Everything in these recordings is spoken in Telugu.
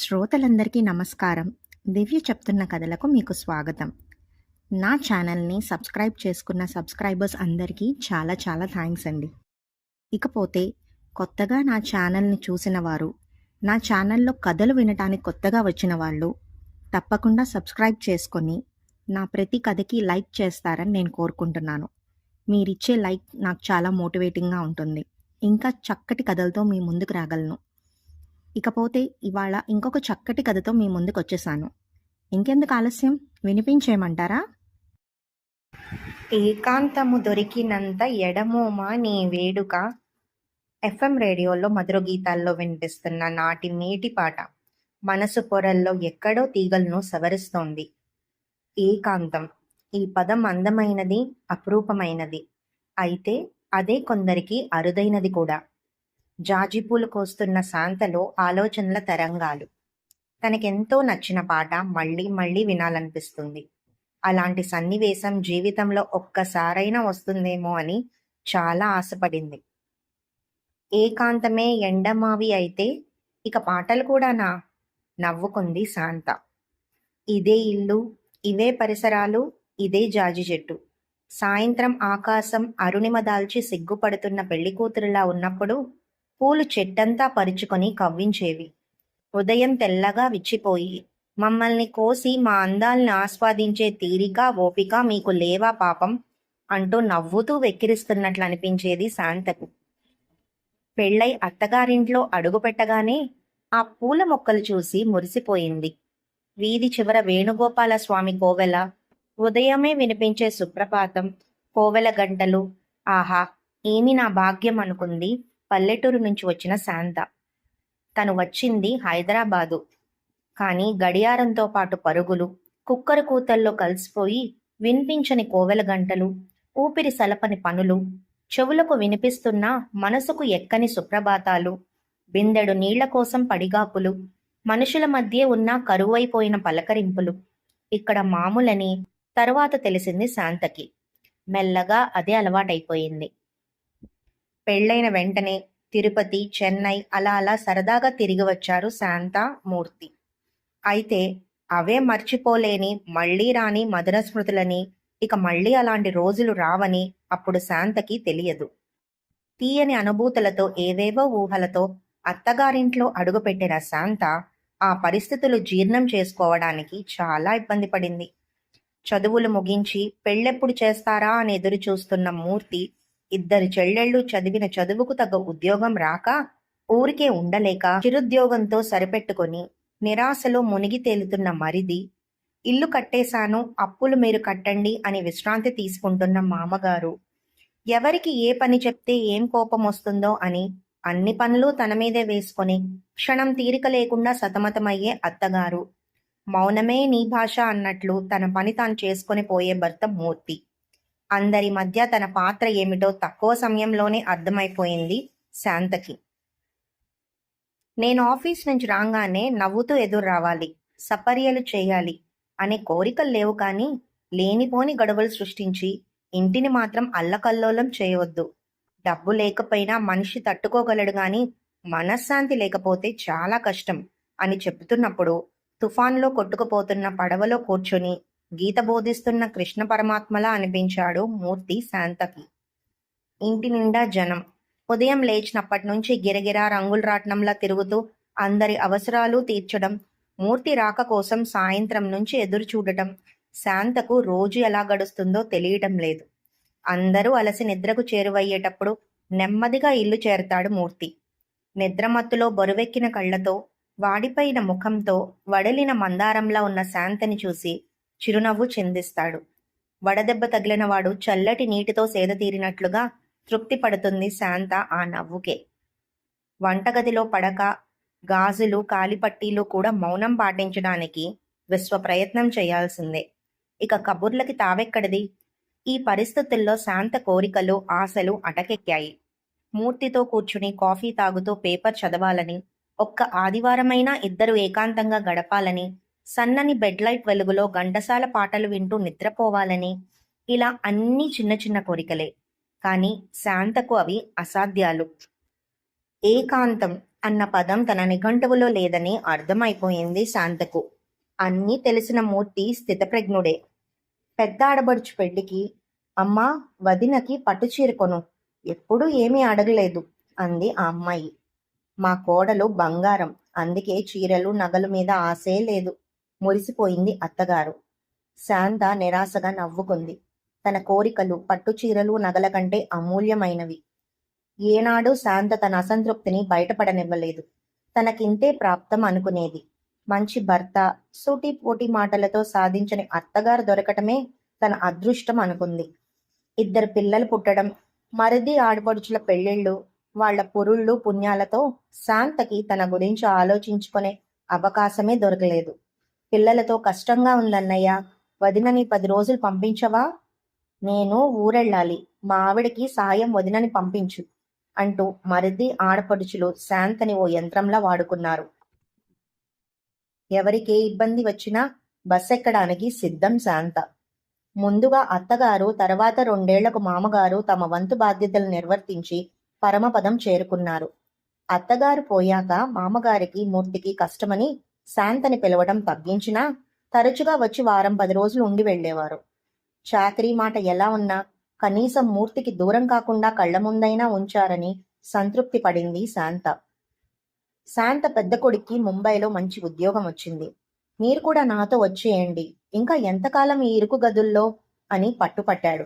శ్రోతలందరికీ నమస్కారం. దివ్య చెప్తున్న కథలకు మీకు స్వాగతం. నా ఛానల్ని సబ్స్క్రైబ్ చేసుకున్న సబ్స్క్రైబర్స్ అందరికీ చాలా చాలా థ్యాంక్స్ అండి. ఇకపోతే కొత్తగా నా ఛానల్ని చూసిన వారు నా ఛానల్లో కథలు వినటానికి కొత్తగా వచ్చిన వాళ్ళు తప్పకుండా సబ్స్క్రైబ్ చేసుకొని నా ప్రతి కథకి లైక్ చేస్తారని నేను కోరుకుంటున్నాను. మీరిచ్చే లైక్ నాకు చాలా మోటివేటింగ్గా ఉంటుంది. ఇంకా చక్కటి కథలతో మీ ముందుకు రాగలను. ఇకపోతే ఇవాళ ఇంకొక చక్కటి కథతో మీ ముందుకు వచ్చేసాను ఇంకెందుకు ఆలస్యం? వినిపించేయమంటారా? ఏకాంతము దొరికినంత ఎడమోమా నీ వేడుక? ఎఫ్ఎం రేడియోలో మధుర గీతాల్లో వినిపిస్తున్న నాటి మేటి పాట. మనసు పొరల్లో ఎక్కడో తీగలను సవరిస్తోంది. ఏకాంతం. ఈ పదం అందమైనది అపురూపమైనది. అయితే అదే కొందరికి అరుదైనది కూడా. జాజిపూలు కోస్తున్న శాంతలో ఆలోచనల తరంగాలు. తనకెంతో నచ్చిన పాట మళ్ళీ మళ్ళీ వినాలనిపిస్తుంది. అలాంటి సన్నివేశం జీవితంలో ఒక్కసారైనా వస్తుందేమో అని చాలా ఆశపడింది. ఏకాంతమే ఎండమావి అయితే ఇక పాటలు కూడానా? నవ్వుకుంది శాంత. ఇదే ఇల్లు ఇవే పరిసరాలు ఇదే జాజి చెట్టు. సాయంత్రం ఆకాశం అరుణిమ దాల్చి సిగ్గుపడుతున్న పెళ్ళి కూతురులా ఉన్నప్పుడు పూలు చెట్టంతా పరుచుకొని కవ్వించేవి. ఉదయం తెల్లగా విచ్చిపోయి మమ్మల్ని కోసి మా అందాల్ని ఆస్వాదించే తీరిక ఓపిక మీకు లేవా పాపం? అంటూ నవ్వుతూ వెక్కిరిస్తున్నట్లు అనిపించేది శాంతకు. పెళ్ళై అత్తగారింట్లో అడుగుపెట్టగానే ఆ పూల మొక్కలు చూసి మురిసిపోయింది. వీధి చివర వేణుగోపాల స్వామి కోవెల ఉదయమే వినిపించే సుప్రపాతం కోవెల గంటలు ఆహా ఏమి నా భాగ్యం అనుకుంది? పల్లెటూరు నుంచి వచ్చిన శాంత. తను వచ్చింది హైదరాబాదు. కానీ గడియారంతో పాటు పరుగులు కుక్కర కూతల్లో కలిసిపోయి వినిపించని కోవెల గంటలు ఊపిరి సలపని పనులు చెవులకు వినిపిస్తున్న మనసుకు ఎక్కని సుప్రభాతాలు బిందెడు నీళ్ళ కోసం పడిగాపులు మనుషుల మధ్య ఉన్న కరువైపోయిన పలకరింపులు. ఇక్కడ మామూలని తరువాత తెలిసింది శాంతకి. మెల్లగా అదే అలవాటైపోయింది. పెళ్ళైన వెంటనే తిరుపతి చెన్నై అలా అలా సరదాగా తిరిగి వచ్చారు శాంత మూర్తి. అయితే అవే మర్చిపోలేని మళ్ళీ రాని మధుర స్మృతులని ఇక మళ్ళీ అలాంటి రోజులు రావని అప్పుడు శాంతకి తెలియదు. తీయని అనుభూతులతో ఏవేవో ఊహలతో అత్తగారింట్లో అడుగుపెట్టిన శాంత ఆ పరిస్థితులు జీర్ణం చేసుకోవడానికి చాలా ఇబ్బంది పడింది. చదువులు ముగించి పెళ్ళెప్పుడు చేస్తారా అని ఎదురు చూస్తున్న మూర్తి ఇద్దరు చెల్లెళ్ళు చదివిన చదువుకు తగ్గ ఉద్యోగం రాక ఊరికే ఉండలేక చిరుద్యోగంతో సరిపెట్టుకొని నిరాశలో మునిగి తేలుతున్న మరిది ఇల్లు కట్టేశాను అప్పులు మీరు కట్టండి అని విశ్రాంతి తీసుకుంటున్న మామగారు ఎవరికి ఏ పని చెప్తే ఏం కోపం వస్తుందో అని అన్ని పనులు తన మీదే వేసుకొని క్షణం తీరిక లేకుండా సతమతమయ్యే అత్తగారు మౌనమే నీ భాష అన్నట్లు తన పని తాను చేసుకొని పోయే భర్త మూర్తి. అందరి మధ్య తన పాత్ర ఏమిటో తక్కువ సమయంలోనే అర్థమైపోయింది శాంతకి. నేను ఆఫీస్ నుంచి రాగానే నవ్వుతూ ఎదురు రావాలి సపర్యలు చేయాలి అనే కోరికలు లేవు కానీ లేనిపోని గొడవలు సృష్టించి ఇంటిని మాత్రం అల్లకల్లోలం చేయవద్దు. డబ్బు లేకపోయినా మనిషి తట్టుకోగలడు గాని మనశ్శాంతి లేకపోతే చాలా కష్టం అని చెబుతున్నప్పుడు తుఫాన్లో కొట్టుకుపోతున్న పడవలో కూర్చొని గీత బోధిస్తున్న కృష్ణ పరమాత్మలా అనిపించాడు మూర్తి శాంతకి. ఇంటి నిండా జనం. ఉదయం లేచినప్పటి నుంచి గిరగిరా రంగుల రాట్నంలా తిరుగుతూ అందరి అవసరాలు తీర్చడం మూర్తి రాక కోసం సాయంత్రం నుంచి ఎదురు చూడటం శాంతకు రోజు ఎలా గడుస్తుందో తెలియటం లేదు. అందరూ అలసి నిద్రకు చేరువయ్యేటప్పుడు నెమ్మదిగా ఇల్లు చేరతాడు మూర్తి. నిద్రమత్తులో బరువెక్కిన కళ్ళతో వాడిపోయిన ముఖంతో వడలిన మందారంలా ఉన్న శాంతని చూసి చిరునవ్వు చిందిస్తాడు. వడదెబ్బ తగిలినవాడు చల్లటి నీటితో సేద తీరినట్లుగా తృప్తి పడుతుంది శాంత ఆ నవ్వుకే. వంటగదిలో పడక గాజులు కాలిపట్టీలు కూడా మౌనం పాటించడానికి విశ్వ ప్రయత్నం చేయాల్సిందే. ఇక కబుర్లకి తావెక్కడిది? ఈ పరిస్థితుల్లో శాంత కోరికలు ఆశలు అటకెక్కాయి. మూర్తితో కూర్చుని కాఫీ తాగుతూ పేపర్ చదవాలని ఒక్క ఆదివారమైనా ఇద్దరు ఏకాంతంగా గడపాలని సన్నని బెడ్లైట్ వెలుగులో గంటసాల పాటలు వింటూ నిద్రపోవాలని ఇలా అన్ని చిన్న చిన్న కోరికలే. కానీ శాంతకు అవి అసాధ్యాలు. ఏకాంతం అన్న పదం తన నిఘంటువులో లేదని అర్థమైపోయింది శాంతకు. అన్నీ తెలిసిన మూర్తి స్థితప్రజ్ఞుడే. పెద్ద ఆడబడుచు పెళ్ళికి అమ్మా వదినకి పట్టు కొను. ఎప్పుడూ ఏమీ అడగలేదు అంది ఆ అమ్మాయి. మా కోడలు బంగారం. అందుకే చీరలు నగలు మీద ఆశే లేదు. మురిసిపోయింది అత్తగారు. శాంత నిరాశగా నవ్వుకుంది. తన కోరికలు పట్టు చీరలు నగల కంటే అమూల్యమైనవి. ఏనాడు శాంత తన అసంతృప్తిని బయటపడనివ్వలేదు. తనకింతే ప్రాప్తం అనుకునేది. మంచి భర్త సూటి పోటీ మాటలతో సాధించని అత్తగారు దొరకటమే తన అదృష్టం అనుకుంది. ఇద్దరు పిల్లలు పుట్టడం మరిది ఆడపడుచుల పెళ్ళిళ్ళు వాళ్ళ పురుళ్ళు పుణ్యాలతో శాంతకి తన గురించి ఆలోచించుకునే అవకాశమే దొరకలేదు. పిల్లలతో కష్టంగా ఉందన్నయ్య వదినని పది రోజులు పంపించవా? నేను ఊరెళ్ళాలి. మా ఆవిడకి సాయం వదినని పంపించు అంటూ మరిది ఆడపడుచులు శాంతని ఓ యంత్రంలా వాడుకున్నారు. ఎవరికే ఇబ్బంది వచ్చినా బస్ ఎక్కడానికి సిద్ధం శాంత. ముందుగా అత్తగారు తర్వాత రెండేళ్ళకు మామగారు తమ వంతు బాధ్యతలు నిర్వర్తించి పరమపదం చేరుకున్నారు. అత్తగారు పోయాక మామగారికి మూర్తికి కష్టమని శాంతని పిలవడం తగ్గించినా తరచుగా వచ్చి వారం పది రోజులు ఉండి వెళ్ళేవారు. చాకరీ మాట ఎలా ఉన్నా కనీసం మూర్తికి దూరం కాకుండా కళ్ళ ముందైనా ఉంచారని సంతృప్తి పడింది శాంత. శాంత పెద్ద కొడుక్కి ముంబైలో మంచి ఉద్యోగం వచ్చింది. మీరు కూడా నాతో వచ్చేయండి. ఇంకా ఎంతకాలం ఈ ఇరుకు గదుల్లో? అని పట్టుపట్టాడు.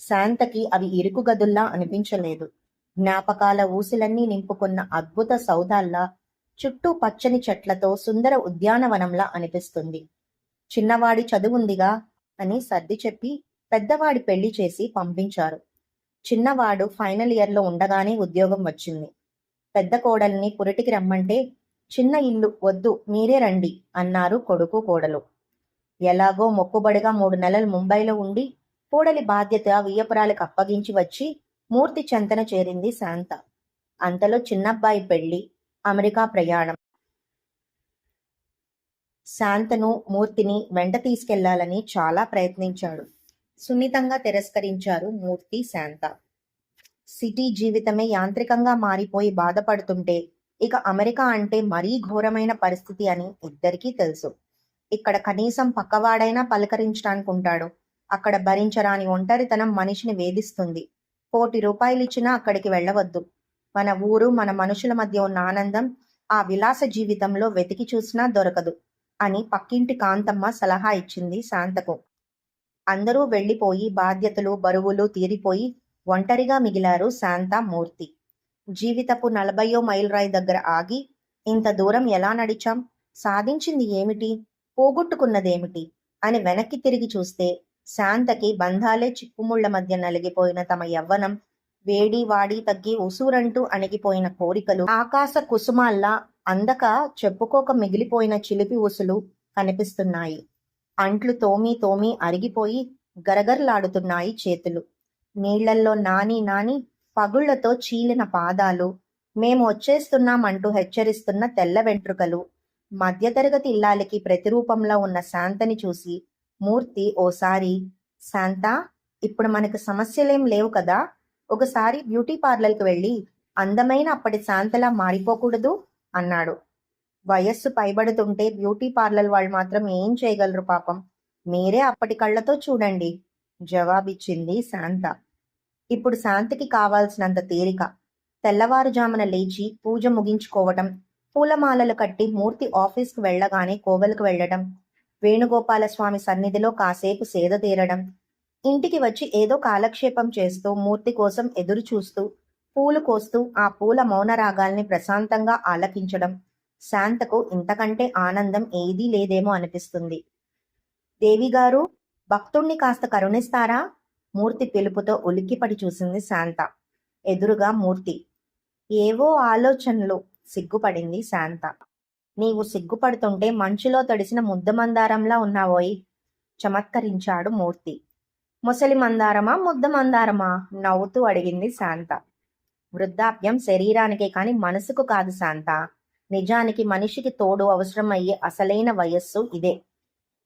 శాంతకి అవి ఇరుకు గదుల్లా అనిపించలేదు. జ్ఞాపకాల ఊసులన్నీ నింపుకున్న అద్భుత సౌధాల్లా చుట్టూ పచ్చని చెట్లతో సుందర ఉద్యానవనంలా అనిపిస్తుంది. చిన్నవాడి చదువుందిగా అని సర్ది చెప్పి పెద్దవాడి పెళ్ళి చేసి పంపించారు. చిన్నవాడు ఫైనల్ ఇయర్లో ఉండగానే ఉద్యోగం వచ్చింది. పెద్ద కోడల్ని పురిటికి రమ్మంటే చిన్న ఇల్లు వద్దు మీరే రండి అన్నారు కొడుకు కోడలు. ఎలాగో మొక్కుబడిగా మూడు నెలలు ముంబైలో ఉండి కోడలి బాధ్యత వియ్యపురాలకు అప్పగించి వచ్చి మూర్తి చెంతన చేరింది శాంత. అంతలో చిన్నబ్బాయి పెళ్ళి అమెరికా ప్రయాణం. శాంతను మూర్తిని వెంట తీసుకెళ్ళాలని చాలా ప్రయత్నించాడు. సున్నితంగా తిరస్కరించారు మూర్తి శాంత. సిటీ జీవితమే యాంత్రికంగా మారిపోయి బాధపడుతుంటే ఇక అమెరికా అంటే మరీ ఘోరమైన పరిస్థితి అని ఇద్దరికీ తెలుసు. ఇక్కడ కనీసం పక్కవాడైనా పలకరించడానికి ఉంటాడు అక్కడ భరించరాని ఒంటరితనం మనిషిని వేధిస్తుంది. కోటి రూపాయలు ఇచ్చినా అక్కడికి వెళ్ళవద్దు. మన ఊరు మన మనుషుల మధ్య ఉన్న ఆనందం ఆ విలాస జీవితంలో వెతికి చూసినా దొరకదు అని పక్కింటి కాంతమ్మ సలహా ఇచ్చింది శాంతకు. అందరూ వెళ్ళిపోయి బాధ్యతలు బరువులు తీరిపోయి ఒంటరిగా మిగిలారు శాంత మూర్తి. జీవితపు నలభయో మైలురాయి దగ్గర ఆగి ఇంత దూరం ఎలా నడిచాం? సాధించింది ఏమిటి? పోగొట్టుకున్నదేమిటి? అని వెనక్కి తిరిగి చూస్తే శాంతకి బంధాలే చిక్కుముళ్ళ మధ్య నలిగిపోయిన తమ యవ్వనం వేడి వాడి తగ్గి ఉసూరంటూ అణిగిపోయిన కోరికలు. ఆకాశ కుసుమాల్లా అందక చెప్పుకోక మిగిలిపోయిన చిలిపి ఉసులు కనిపిస్తున్నాయి. అంట్లు తోమి తోమి అరిగిపోయి గరగరలాడుతున్నాయి చేతులు. నీళ్ళల్లో నాని నాని పగుళ్ళతో చీలిన పాదాలు. మేము వచ్చేస్తున్నామంటూ హెచ్చరిస్తున్న తెల్ల వెంట్రుకలు. మధ్యతరగతి ఇల్లాలకి ప్రతిరూపంలో ఉన్న శాంతని చూసి మూర్తి ఓసారి శాంత ఇప్పుడు మనకు సమస్యలేం లేవు కదా? ఒకసారి బ్యూటీ పార్లర్కి వెళ్ళి అందమైన అప్పటి శాంతలా మారిపోకూడదు అన్నాడు. వయస్సు పైబడుతుంటే బ్యూటీ పార్లర్ వాళ్ళు మాత్రం ఏం చేయగలరు పాపం? మీరే అప్పటి కళ్ళతో చూడండి జవాబిచ్చింది శాంత. ఇప్పుడు శాంతికి కావాల్సినంత తీరిక. తెల్లవారుజామున లేచి పూజ ముగించుకోవటం పూలమాలలు కట్టి మూర్తి ఆఫీస్కి వెళ్ళగానే కోవెలకు వెళ్ళడం వేణుగోపాల స్వామి సన్నిధిలో కాసేపు సేద తీరడం ఇంటికి వచ్చి ఏదో కాలక్షేపం చేస్తూ మూర్తి కోసం ఎదురు చూస్తూ పూలు కోస్తూ ఆ పూల మౌనరాగాల్ని ప్రశాంతంగా ఆలకించడం శాంతకు ఇంతకంటే ఆనందం ఏదీ లేదేమో అనిపిస్తుంది. దేవిగారు భక్తుణ్ణి కాస్త కరుణిస్తారా? మూర్తి పిలుపుతో ఉలిక్కిపడి చూసింది శాంత. ఎదురుగా మూర్తి. ఏవో ఆలోచనలు సిగ్గుపడింది శాంత. నీవు సిగ్గుపడుతుంటే మంచులో తడిసిన ముద్ద మందారంలా ఉన్నావోయ్ చమత్కరించాడు మూర్తి. ముసలి మందారమా ముద్ద మందారమా? నవ్వుతూ అడిగింది శాంత. వృద్ధాప్యం శరీరానికే కాని మనసుకు కాదు శాంత. నిజానికి మనిషికి తోడు అవసరమయ్యే అసలైన వయస్సు ఇదే.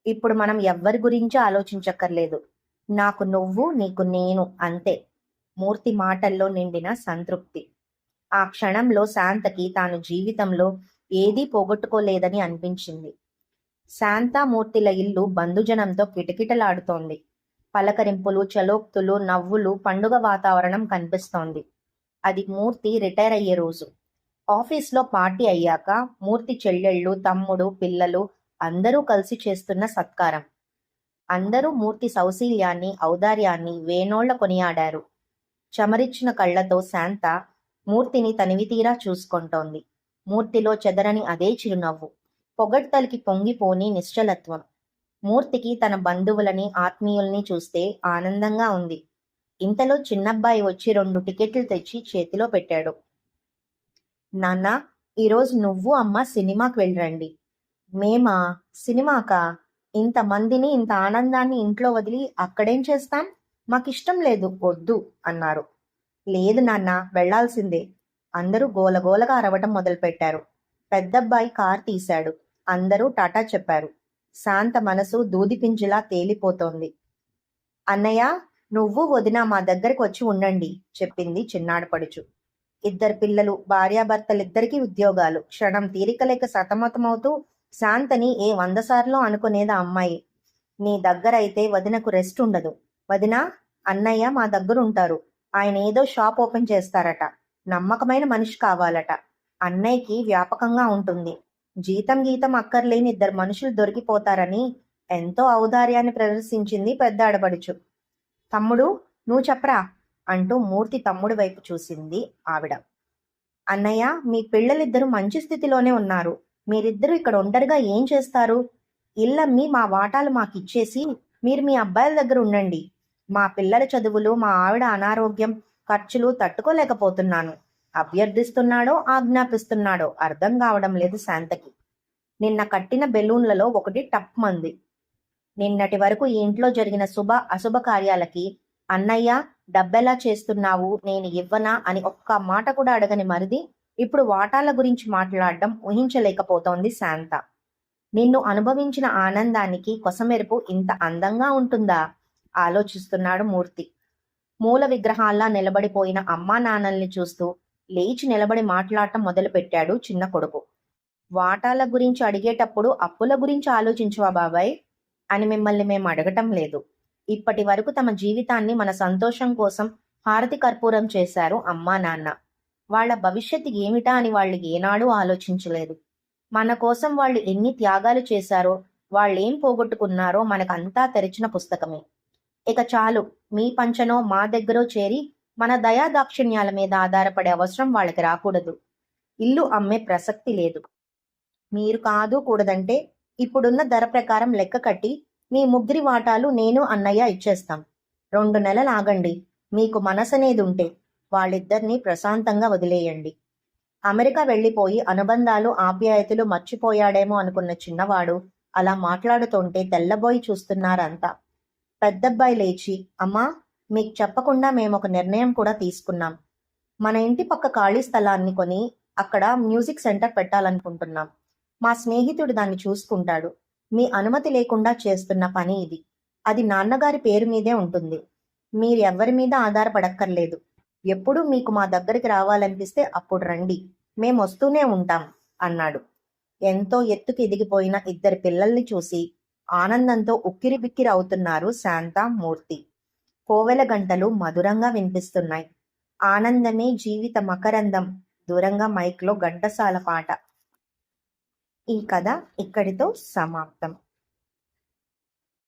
ఇప్పుడు మనం ఎవ్వరి గురించి ఆలోచించక్కర్లేదు. నాకు నువ్వు నీకు నేను అంతే. మూర్తి మాటల్లో నిండిన సంతృప్తి. ఆ క్షణంలో శాంతకి తాను జీవితంలో ఏదీ పోగొట్టుకోలేదని అనిపించింది. శాంతామూర్తిల ఇల్లు బంధుజనంతో కిటకిటలాడుతోంది. పలకరింపులు చలోక్తులు నవ్వులు పండుగ వాతావరణం కనిపిస్తోంది. అది మూర్తి రిటైర్ అయ్యే రోజు. ఆఫీస్లో పార్టీ అయ్యాక మూర్తి చెల్లెళ్ళు తమ్ముడు పిల్లలు అందరూ కలిసి చేస్తున్న సత్కారం. అందరూ మూర్తి సౌశీల్యాన్ని ఔదార్యాన్ని వేనోళ్ళ కొనియాడారు. చమరిచ్చిన కళ్ళతో శాంత మూర్తిని తనివితీరా చూసుకుంటోంది. మూర్తిలో చెదరని అదే చిరునవ్వు. పొగడ్తలికి పొంగిపోని నిశ్చలత్వం. మూర్తికి తన బంధువులని ఆత్మీయుల్ని చూస్తే ఆనందంగా ఉంది. ఇంతలో చిన్నబ్బాయి వచ్చి రెండు టికెట్లు తెచ్చి చేతిలో పెట్టాడు. నాన్న ఈరోజు నువ్వు అమ్మ సినిమాకి వెళ్ళరండి. మేమా? సినిమాకా? ఇంతమందిని ఇంత ఆనందాన్ని ఇంట్లో వదిలి అక్కడేం చేస్తాం? మాకిష్టం లేదు వద్దు అన్నారు. లేదు నాన్న వెళ్ళాల్సిందే అందరూ గోలగోలగా అరవటం మొదలుపెట్టారు. పెద్దబ్బాయి కార్ తీశాడు. అందరూ టాటా చెప్పారు. శాంత మనసు దూదిపింజలా తేలిపోతోంది. అన్నయ్య నువ్వు వదిన మా దగ్గరికి వచ్చి ఉండండి చెప్పింది చిన్నాడపడుచు ఇద్దరు పిల్లలు భార్యాభర్తలిద్దరికీ ఉద్యోగాలు. క్షణం తీరికలేక సతమతమవుతూ శాంతని ఏ వంద సార్లు అనుకునేదా అమ్మాయి. నీ దగ్గర అయితే వదినకు రెస్ట్ ఉండదు. వదిన అన్నయ్య మా దగ్గరుంటారు. ఆయన ఏదో షాప్ ఓపెన్ చేస్తారట. నమ్మకమైన మనిషి కావాలట. అన్నయ్యకి వ్యాపకంగా ఉంటుంది. జీతం గీతం అక్కర్లేని ఇద్దరు మనుషులు దొరికిపోతారని ఎంతో ఔదార్యాన్ని ప్రదర్శించింది పెద్ద ఆడపడుచు. తమ్ముడు నువ్వు చెప్పరా? అంటూ మూర్తి తమ్ముడి వైపు చూసింది ఆవిడ. అన్నయ్య మీ పిల్లలిద్దరూ మంచి స్థితిలోనే ఉన్నారు. మీరిద్దరూ ఇక్కడ ఒంటరిగా ఏం చేస్తారు? ఇల్లమ్మి మా వాటాలు మాకు ఇచ్చేసి మీరు మీ అబ్బాయిల దగ్గర ఉండండి. మా పిల్లల చదువులు మా ఆవిడ అనారోగ్యం ఖర్చులు తట్టుకోలేకపోతున్నాను. అభ్యర్థిస్తున్నాడో ఆజ్ఞాపిస్తున్నాడో అర్థం కావడం లేదు శాంతకి. నిన్న కట్టిన బెలూన్లలో ఒకటి టప్ మంది. నిన్నటి వరకు ఈ ఇంట్లో జరిగిన శుభ అశుభ కార్యాలకి అన్నయ్య డబ్బెలా చేస్తున్నావు? నేను ఇవ్వనా? అని ఒక్క మాట కూడా అడగని మరిది ఇప్పుడు వాటాల గురించి మాట్లాడడం ఊహించలేకపోతోంది శాంత. నిన్ను అనుభవించిన ఆనందానికి కొసమెరుపు ఇంత అందంగా ఉంటుందా? ఆలోచిస్తున్నాడు మూర్తి. మూల విగ్రహాల్లా నిలబడిపోయిన అమ్మా నాన్నల్ని చూస్తూ లేచి నిలబడి మాట్లాడటం మొదలుపెట్టాడు చిన్న కొడుకు. వాటాల గురించి అడిగేటప్పుడు అప్పుల గురించి ఆలోచించవా బాబాయ్ అని మిమ్మల్ని మేము అడగటం లేదు. ఇప్పటి వరకు తమ జీవితాన్ని మన సంతోషం కోసం హారతి కర్పూరం చేశారు అమ్మా నాన్న. వాళ్ళ భవిష్యత్తు ఏమిటా అని వాళ్ళు ఏనాడూ ఆలోచించలేదు. మన కోసం వాళ్ళు ఎన్ని త్యాగాలు చేశారో వాళ్ళేం పోగొట్టుకున్నారో మనకంతా తెరిచిన పుస్తకమే. ఇక చాలు మీ పంచనో మా దగ్గరో చేరి మన దయా దాక్షిణ్యాల మీద ఆధారపడే అవసరం వాళ్ళకి రాకూడదు. ఇల్లు అమ్మే ప్రసక్తి లేదు. మీరు కాదు కూడదంటే ఇప్పుడున్న ధర ప్రకారం లెక్క కట్టి మీ ముగ్గురి వాటాలు నేను అన్నయ్య ఇచ్చేస్తాం. రెండు నెలలు ఆగండి. మీకు మనసనేది ఉంటే వాళ్ళిద్దరినీ ప్రశాంతంగా వదిలేయండి. అమెరికా వెళ్ళిపోయి అనుబంధాలు ఆప్యాయతలు మర్చిపోయాడేమో అనుకున్న చిన్నవాడు అలా మాట్లాడుతుంటే తెల్లబోయి చూస్తున్నారంతా. పెద్దబ్బాయి లేచి అమ్మా మీకు చెప్పకుండా మేము ఒక నిర్ణయం కూడా తీసుకున్నాం. మన ఇంటి పక్క ఖాళీ స్థలాన్ని కొని అక్కడ మ్యూజిక్ సెంటర్ పెట్టాలనుకుంటున్నాం. మా స్నేహితుడు దాన్ని చూసుకుంటాడు. మీ అనుమతి లేకుండా చేస్తున్న పని ఇది. అది నాన్నగారి పేరు మీదే ఉంటుంది. మీరు ఎవరి మీద ఆధారపడక్కర్లేదు. ఎప్పుడు మీకు మా దగ్గరికి రావాలనిపిస్తే అప్పుడు రండి. మేము వస్తూనే ఉంటాం అన్నాడు. ఎంతో ఎత్తుకు ఎదిగిపోయిన ఇద్దరు పిల్లల్ని చూసి ఆనందంతో ఉక్కిరి బిక్కిరి అవుతున్నారు శాంత మూర్తి కోవెల గంటలు మధురంగా వినిపిస్తున్నాయి. ఆనందమే జీవిత మకరందం. దూరంగా మైక్లో ఘంటసాల పాట. ఈ కథ ఇక్కడితో సమాప్తం.